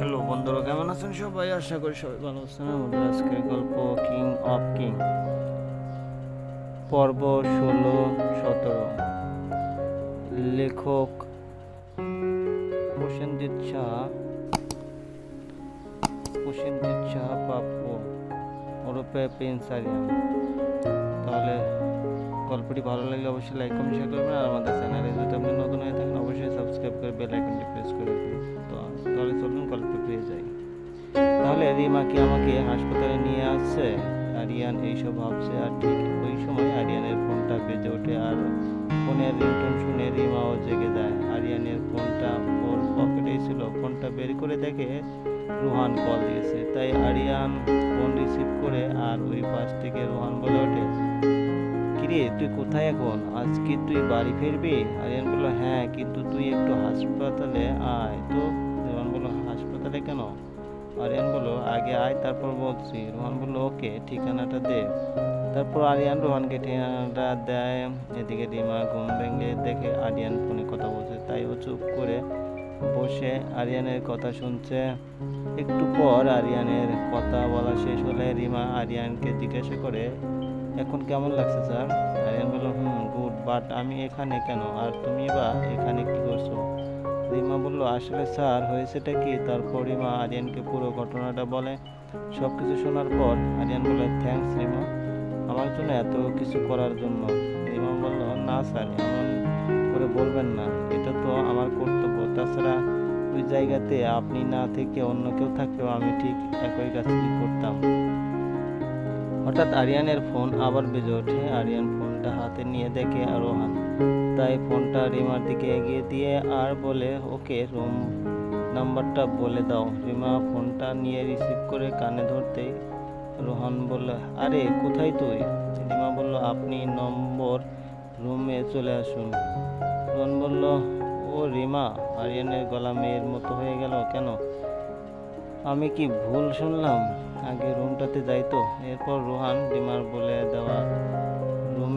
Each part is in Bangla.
হ্যালো বন্ধুরা, কেমন আছেন সবাই? আশা করি সবাই ভালো আছেন। আমাদের আজকের গল্প কিং অফ কিং পর্ব ষোলো, সতেরো। লেখক প্রসেনজিৎ শাহ প্রসেনজিৎ শাহ প্রাপ্য ওরফে প্রিন্স আরিয়ান। তাহলে গল্পটি ভালো লাগলে অবশ্যই লাইক কমেন্ট শেয়ার করবেন। আর আমাদের চ্যানেলে যদি আপনি নতুন হয়ে থাকেন, অবশ্যই সাবস্ক্রাইব করে বেল আইকনটি প্রেস করে দিন তো তাহলে চলুন গল্পে পেয়ে যাই। তাহলে রিমা কি আমাকে হাসপাতালে নিয়ে আসছে? আরিয়ান এইসব ভাবছে, আর ঠিক ওই সময় আরিয়ানের ফোনটা বেজে ওঠে, আর ফোনের রিংটোন শুনে রিমাও জেগে যায়। আরিয়ানের ফোনটা ওর পকেটেই ছিল। ফোনটা বের করে দেখে রোহান কল দিয়েছে। তাই আরিয়ান ফোন রিসিভ করে আর ওই পাশ থেকে রোহান বলে ওঠে, কিরে, তুই কোথায় এখন? আজ কি তুই বাড়ি ফিরবি? আরিয়ান বলল হ্যাঁ কিন্তু তুই একটু হাসপাতালে আয়, তো হাসপাতালে কেন? আরিয়ান বলল, আগে আয়, তারপর বলছি। রোহান বলল, ওকে, ঠিকানাটা দে। তারপর আরিয়ান রোহানকে ঠিকানাটা দেয় এদিকে রিমা ঘুম ভেঙে দেখে আরিয়ান ফোনে কথা বলছে। তাই ও চুপ করে বসে আরিয়ানের কথা শুনছে। একটু পর আরিয়ানের কথা বলা শেষ হলে রিমা আরিয়ানকে জিজ্ঞাসা করে, এখন কেমন লাগছে স্যার? আরিয়ান বলল, হুম, গুড, বাট আমি এখানে কেন? আর তুমি বা এখানে কি করছ? রিমা বলল, আসলে স্যার, হয়েছেটা কি? তারপর রিমা আরিয়ানকে পুরো ঘটনাটা বলে। সব কিছু শোনার পর আরিয়ান বলে থ্যাঙ্কস রিমা। আমার জন্য এত কিছু করার জন্য। রিমা বলল, না স্যার, এমন করে বলবেন না। এটা তো আমার কর্তব্য। তাছাড়া ওই জায়গাতে আপনি না থেকে অন্য কেউ থাকলেও আমি ঠিক একই কাজটি করতাম? হঠাৎ আরিয়ানের ফোন আবার বেজে ওঠে। আরিয়ান ফোনটা হাতে নিয়ে দেখে রোহান। তাই ফোনটা রিমার দিকে এগিয়ে দিয়ে আর বলে, ওকে, রুম নাম্বারটা বলে দাও। রিমা ফোনটা নিয়ে রিসিভ করে কানে ধরতেই রোহান বলল, আরে, কোথায় তুই? রিমা বলল, আপনি নম্বর রুমে চলে আসুন। রোহন বলল, ও রিমা, আরিয়ানের গলা মেয়ের মতো হয়ে গেল কেন? আমি কি ভুল শুনলাম? আগে রুমটাতে যাই তো। এরপর রোহান রিমার বলে দেওয়া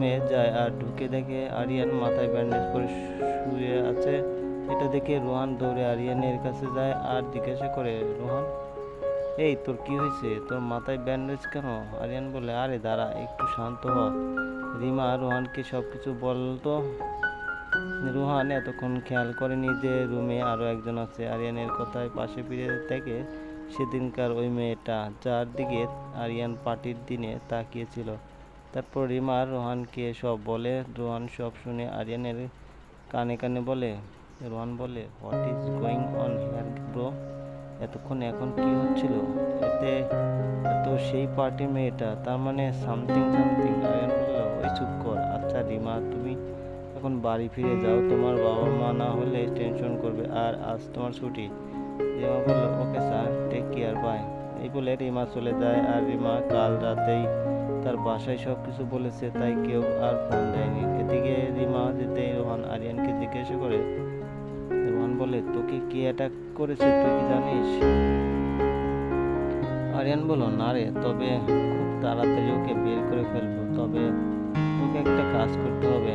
রুমে যায় আর ঢুকে দেখে আরিয়ান মাথায় ব্যান্ডেজ করে শুয়ে আছে। এটা দেখে রোহান দৌড়ে আরিয়ানের কাছে যায় আর জিজ্ঞাসা করে, রোহান, এই তোর কি হয়েছে? তোর মাথায় ব্যান্ডেজ কেন? আরিয়ান বলে, আরে দাঁড়া, একটু শান্ত হ। রিমা রোহানকে সব কিছু বলতো। রোহান এতক্ষণ খেয়াল করেনি যে রুমে আরও একজন আছে। আরিয়ানের কথায় পাশে ফিরে থেকে সেদিনকার ওই মেয়েটা। যার দিকে আরিয়ান পার্টির দিনে তাকিয়েছিল। তারপর রিমা, রোহানকে সব বলে, রোহান সব শুনে আরিয়ানের কানে কানে বলে, রোহান বলে what is going on here bro এতক্ষণ এখন কি হচ্ছিল? এতে এত সেই পার্টির মেয়েটা, তার মানে সামথিং সামথিং আরিয়ান বলল, ওই চুপ কর আচ্ছা রিমা, তুমি এখন বাড়ি ফিরে যাও, তোমার বাবা মা না হলে টেনশন করবে, আর আজ তোমার ছুটি। রিমা বলল okay sir take care bye এই বলে রিমা চলে যায়, আর রিমা কাল রাতেই তার বাসায় সব কিছু বলেছে, তাই কেউ আর ফোন দেয়নি। এদিকে রিমা যেতেই রোহান আরিয়ানকে জিজ্ঞাসা করে, রোহান বলে, তোকে কি অ্যাটাক করেছে তুই কি জানিস? আরিয়ান বলল, না রে, তবে খুব তাড়াতাড়ি ওকে বের করে ফেলব, তবে তোকে একটা কাজ করতে হবে।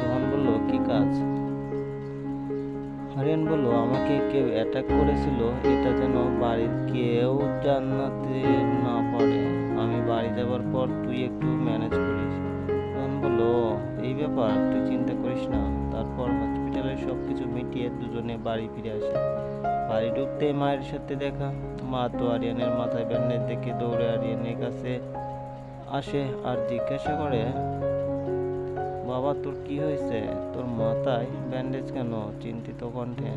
রোহান বলল, কি কাজ? আরিয়ান বলল, আমাকে কেউ অ্যাটাক করেছিল, এটা যেন বাড়ির কেউ জানাতে না পারে। বাড়ি যাবার পর তুই একটু ম্যানেজ করিস। বলল এই ব্যাপার, তুই চিন্তা করিস না। তারপর হসপিটালের সব কিছু মিটিয়ে দুজনে বাড়ি ফিরে আসে। বাড়ি ঢুকতে মায়ের সাথে দেখা। মা তো আরিয়ানের মাথায় ব্যান্ডেজ দেখে দৌড়ে আরিয়ানের কাছে আসে আর জিজ্ঞাসা করে, বাবা, তোর কি হয়েছে? তোর মাথায় ব্যান্ডেজ কেন? চিন্তিত কণ্ঠে।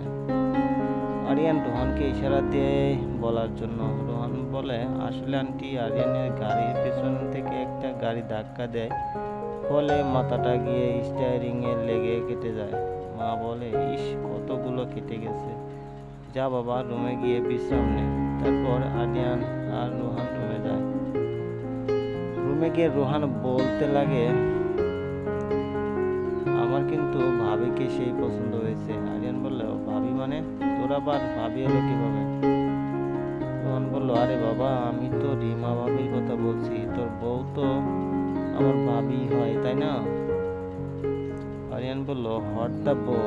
আরিয়ান রোহানকে ইশারা দিয়ে বলার জন্য। রোহান বলে, আসলে আন্টি, আরিয়ানের গাড়ির পেছন থেকে একটা গাড়ি ধাক্কা দেয়, ফলে মাথাটা গিয়ে স্টিয়ারিং এ লেগে কেটে যায়। মা বলে, ইস, কতগুলো কেটে গেছে। যা বাবা, রুমে গিয়ে বিশ্রাম নে। তারপর আরিয়ান আর রোহান রুমে যায়। রুমে গিয়ে রোহান বলতে লাগে, আমার কিন্তু ভাবিকে সেই পছন্দ হয়েছে? আরিয়ান বলল, ভাবি মানে? তোর আবার ভাবি হলো কীভাবে? রোহন বলল, আরে বাবা, আমি তো রিমা ভাবির কথা বলছি। তোর বউ তো আমার ভাবি হয়, তাই না? আরিয়ান বলল, হট দা বউ,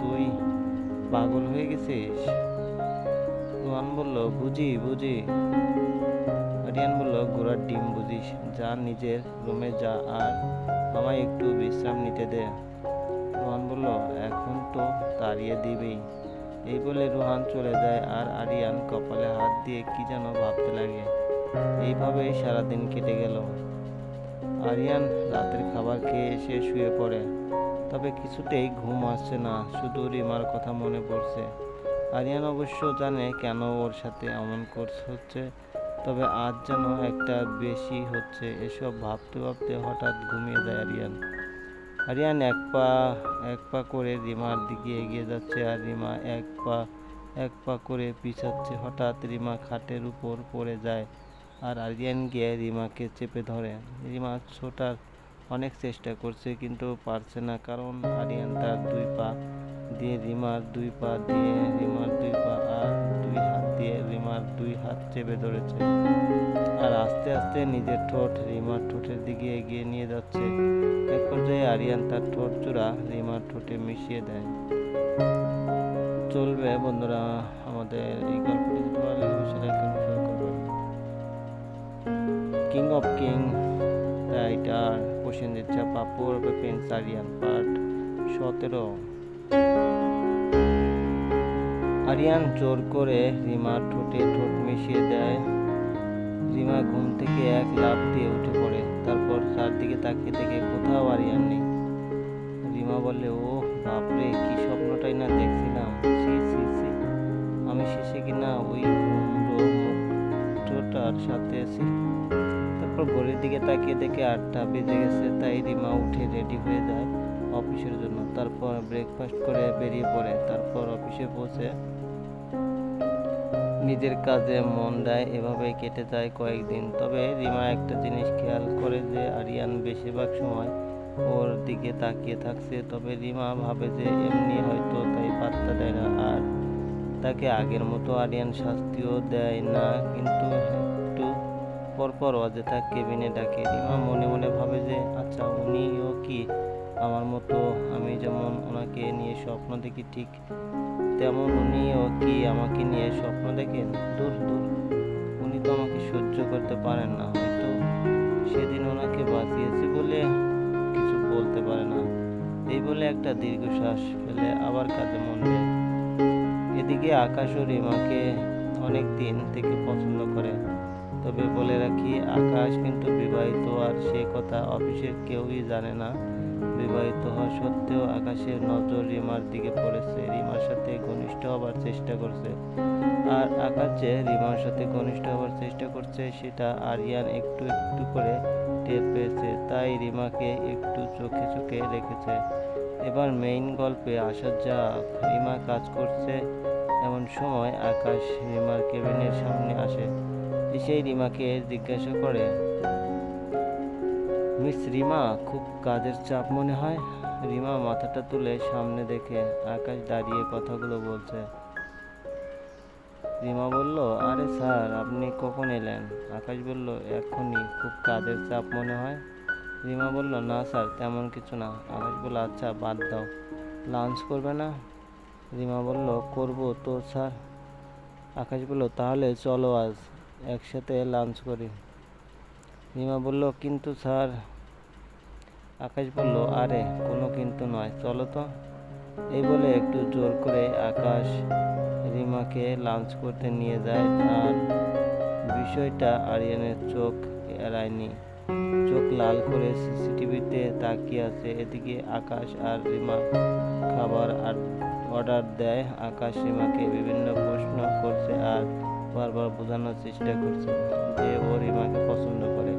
তুই পাগল হয়ে গেছিস? রোহান বলল, বুঝি বুঝি। আরিয়ান বলল ঘোড়ার ডিম বুঝিস, যা নিজের রুমে যা আর আমায় একটু বিশ্রাম নিতে দে। বলল, এখন তো তাড়িয়ে দিবেই। এই বলে রোহান চলে যায় আর আরিয়ান কপালে হাত দিয়ে কি যেন ভাবতে লাগে। এইভাবেই সারাদিন কেটে গেল। আরিয়ান রাতের খাবার খেয়ে এসে শুয়ে পড়ে। তবে কিছুতেই ঘুম আসছে না, শুধু রিমার কথা মনে পড়ছে। আরিয়ান অবশ্য জানে কেন ওর সাথে এমন কোর্স হচ্ছে, তবে আজ যেন একটা বেশি হচ্ছে। এসব ভাবতে ভাবতে হঠাৎ ঘুমিয়ে যায় আরিয়ান। আরিয়ান এক পা এক পা করে রিমার দিকে এগিয়ে যাচ্ছে আর রিমা এক পা এক পা করে পিছাচ্ছে। হঠাৎ রিমা খাটের উপর পড়ে যায় আর আরিয়ান গিয়ে রিমাকে চেপে ধরে। রিমা ছোটার অনেক চেষ্টা করছে কিন্তু পারছে না কারণ আরিয়ান তার দুই পা দিয়ে রিমার দুই পা দিয়ে রিমার দুই পা আর দুই হাত দিয়ে রিমার দুই হাত চেপে ধরেছে। আর আস্তে আস্তে নিজের ঠোঁট, রিমার ঠোঁটের দিকে এগিয়ে নিয়ে যাচ্ছে। এক পর্যায়ে আরিয়ান তার ঠোঁট চূড়া, রিমার ঠোঁটে মিশিয়ে দেয়। চলবে বন্ধুরা আমাদের এই গল্পটি। যদি ভালো লাগে শেয়ার করবেন king of king writer Prasenjit পাপুর prince Aryan part সতেরো। আরিয়ান জোর করে রিমার ঠোঁটে ঠোঁট মিশিয়ে দেয়। রিমা ঘুম থেকে এক লাফ দিয়ে উঠে পড়ে। তারপর চারদিকে তাকিয়ে দেখে কোথাও আরিয়ান নেই। রিমা বলে ও বাপরে, কি স্বপ্নটাই না দেখছিলাম। ছি ছি ছি। আমি শেষে কিনা ওই মুক্তটার সাথে আছি? তারপর ঘড়ির দিকে তাকিয়ে দেখে আটটা বেজে গেছে, তাই রিমা উঠে রেডি হয়ে যায় অফিসের জন্য। তারপর ব্রেকফাস্ট করে বেরিয়ে পড়ে। তারপর অফিসে পৌঁছে নিজের কাজে মন দেয়, এভাবেই কেটে যায় কয়েকদিন। তবে রিমা একটা জিনিস খেয়াল করে যে, আরিয়ান বেশিরভাগ সময় ওর দিকে তাকিয়ে থাকছে। তবে রিমা ভাবে যে, এমনি হয়তো তাই পাত্তা দেয় না। আর তাকে আগের মতো আরিয়ান শাস্তিও দেয় না, কিন্তু একটু পরপর অযথা কেবিনে ডাকে। রিমা মনে মনে ভাবে যে আচ্ছা উনিও কি আমার মতো? আমি যেমন ওনাকে নিয়ে স্বপ্ন দেখি, ঠিক তেমন উনিও কি আমাকে নিয়ে স্বপ্ন দেখেন? দূর দূর। উনি তো আমাকে সহ্য করতে পারেন না, হয়তো সেদিন ওনাকে বাঁচিয়েছি বলে কিছু বলতে পারে না। এই বলে একটা দীর্ঘশ্বাস ফেলে আবার কাজে মন দেয়। এদিকে আকাশ ও রিমাকে অনেক দিন থেকে পছন্দ করে, তবে বলে রাখি, আকাশ কিন্তু বিবাহিত আর সে কথা অফিসের কেউই জানে না। বিবাহিত হওয়া সত্ত্বেও আকাশের নজর রিমার দিকে পড়েছে। রিমার সাথে ঘনিষ্ঠ হবার চেষ্টা করছে। আর আকাশ যে রিমার সাথে ঘনিষ্ঠ হবার চেষ্টা করছে, সেটা আরিয়ান একটু একটু করে টের পেয়েছে। তাই রিমাকে একটু চোখে চোখে রেখেছে। এবার মেইন গল্পে আসা যা রিমা কাজ করছে এমন সময় আকাশ রিমার কেবিনের সামনে আসে। সেই রিমাকে জিজ্ঞাসা করে মিস রিমা, খুব কাজের চাপ মনে হয়? রিমা, মাথাটা তুলে সামনে দেখে আকাশ দাঁড়িয়ে কথাগুলো বলছে। রিমা বলল, আরে স্যার, আপনি কখন এলেন? আকাশ বলল, এখনই, খুব কাজের চাপ মনে হয়। রিমা বলল, না স্যার, তেমন কিছু না। আকাশ বলল আচ্ছা বাদ দাও। লাঞ্চ করবে না? রিমা বলল, করব তো স্যার। আকাশ বলল, তাহলে চলো আজ, একসাথে লাঞ্চ করি। রিমা বলল, কিন্তু স্যার। আকাশ বলল, আরে, কোনো কিন্তু নয়। চলো তো। এই বলে একটু জোর করে আকাশ রিমাকে লাঞ্চ করতে নিয়ে যায়। আর বিষয়টা আরিয়ানের চোখ এড়ায়নি। চোখ লাল করে সিসিটিভিতে তাকিয়ে আছে। এদিকে আকাশ আর রিমা খাবার আর অর্ডার দেয়। আকাশ রিমাকে বিভিন্ন প্রশ্ন করছে আর বারবার বোঝানোর চেষ্টা করছে যে ও রিমাকে পছন্দ করে।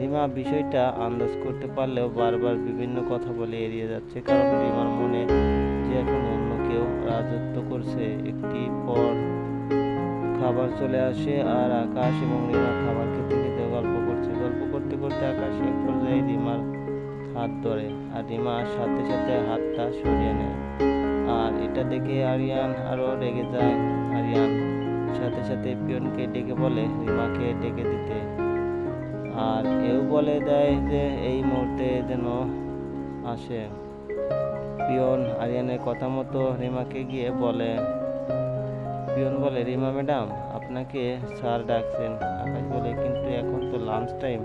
রিমা বিষয়টা আন্দাজ করতে পারলেও বারবার বিভিন্ন কথা বলে এড়িয়ে যাচ্ছে, কারণ রিমার মনে যে এখন অন্য কেউ রাজত্ব করছে, একটি পর খাবার চলে আসে আর আকাশ এবং রিমা খাবার খেতে খেতে গল্প করছে। গল্প করতে করতে আকাশ এক পর্যায়ে রিমার হাত ধরে আর রিমা সাথে সাথে হাতটা সরিয়ে নেয়। আর এটা দেখে আরিয়ান আরও রেগে যায়। আরিয়ান সাথে সাথে পিয়নকে ডেকে বলে রিমাকে ডেকে দিতে। আর এও বলে দেয় যে, এই মুহূর্তে যেন আসে। পিয়ন আরিয়ানের কথা মতো রিমাকে গিয়ে বলে, পিয়ন বলে, রিমা ম্যাডাম, আপনাকে স্যার ডাকছেন আকাশ বলে, কিন্তু এখন তো লাঞ্চ টাইম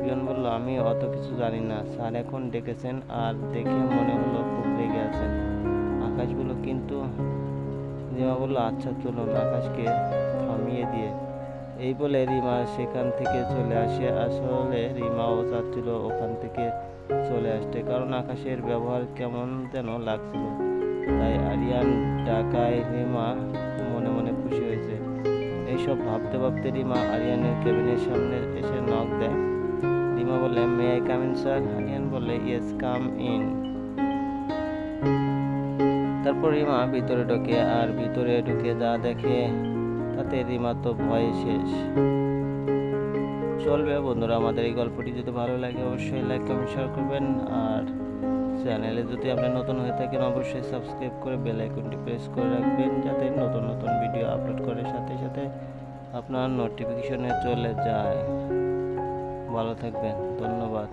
পিয়ন বলল, আমি অত কিছু জানি না। স্যার এখন ডেকেছেন আর দেখে মনে হলো খুব রেগে আছেন। আকাশ বলল, কিন্তু রিমা বলল আচ্ছা চলুন আকাশকে থামিয়ে দিয়ে। এই বলে রিমা সেখান থেকে চলে আসে। আসলে রিমাও চাচ্ছিল ওখান থেকে চলে আসতে, কারণ আকাশের ব্যবহার কেমন যেন লাগছিল। তাই আরিয়ান ডাকায় রিমা মনে মনে খুশি হয়েছে। এইসব ভাবতে ভাবতে রিমা আরিয়ানের কেবিনের সামনে এসে নক দেয়। রিমা বলে may I come in sir Ariyan বলে ইয়েস কাম ইন তারপর রিমা ভিতরে ঢোকে আর ভিতরে ঢুকে যা দেখে, তাতে রিমা তো ভয়ে শেষ। চলবে বন্ধুরা, আমাদের এই গল্পটি যদি ভালো লাগে অবশ্যই লাইক কমেন্ট শেয়ার করবেন। আর চ্যানেলে যদি আপনি নতুন হয়ে থাকেন, অবশ্যই সাবস্ক্রাইব করে বেল আইকনটি প্রেস করে রাখবেন, যাতে নতুন নতুন ভিডিও আপলোড করার সাথে সাথে আপনার নোটিফিকেশনে চলে যায়। ভালো থাকবেন, ধন্যবাদ।